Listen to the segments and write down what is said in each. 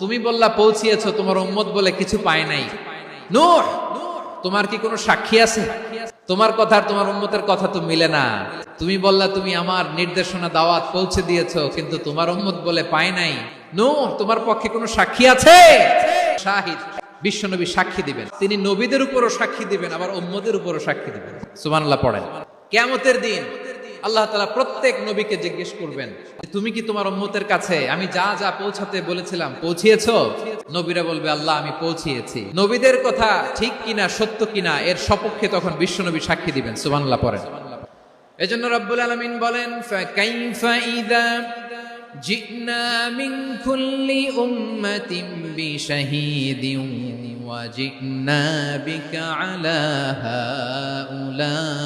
তুমি বললা পৌঁছিয়েছো, তোমার উম্মত বলে কিছু পায় নাই। নূহ তোমার কি কোনো সাক্ষী আছে? তোমার কথা আর তোমার উম্মতের কথা তো মিলে না। তুমি বললা তুমি আমার নির্দেশনা দাওয়াত পৌঁছে দিয়েছ, কিন্তু তোমার উম্মত বলে পায় নাই। নূহ তোমার পক্ষে কোনো সাক্ষী আছে? শাহিদ, বিশ্বনবী সাক্ষী দিবেন। তিনি নবীদের উপরও সাক্ষী দিবেন, আবার উম্মদের উপরও সাক্ষী দিবেন। সুবহানাল্লাহ পড়েন। কেয়ামতের দিন আল্লাহ তালা প্রত্যেক নবীকে জিজ্ঞেস করবেন তুমি কি তোমার উম্মতের কাছে? আমি যা যা পৌঁছাতে বলেছিলাম, পৌঁছিয়েছ? নবীরা বলবে, আল্লাহ, আমি পৌঁছিয়েছি। নবীদের কথা ঠিক কিনা, সত্য কিনা, এর সপক্ষে তখন বিশ্বনবী সাক্ষী দিবেন। সুবহানাল্লাহ, পড়েন। এজন্য রব্বুল আলামিন বলেন হাউলাই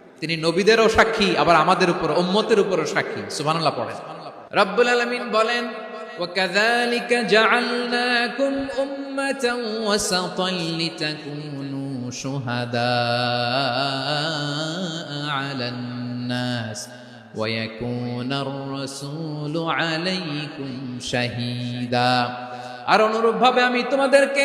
তিনি নবীদেরও সাক্ষী আবার আমাদের উপর উম্মতের উপরও সাক্ষী সুবহানাল্লাহ পড়েন রব্বুল আলামিন বলেন وكذلك جعلناكم أمة وسطا لتكونوا شهداء على الناس ويكون الرسول عليكم شهيدا আর অনুরূপভাবে আমি তোমাদেরকে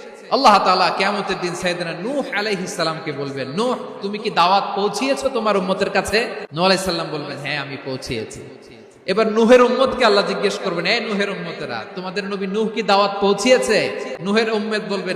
আল্লাহ তালা কেমতের দিন সাইদিনা নূহ ইসলামকে বলবেন, নূহ, তুমি কি দাওয়াত পৌঁছিয়েছো তোমার উম্মতের কাছে? নূহ আলাইহিস সালাম বলবেন হ্যাঁ আমি পৌঁছিয়েছি। এবার নুহের উম্মতকে আল্লাহ জিজ্ঞেস করবেন, এ নুহের উম্মতেরা, তোমাদের নবী নূহ কি দাওয়াত পৌঁছিয়েছে? নুহের উম্মত বলবেন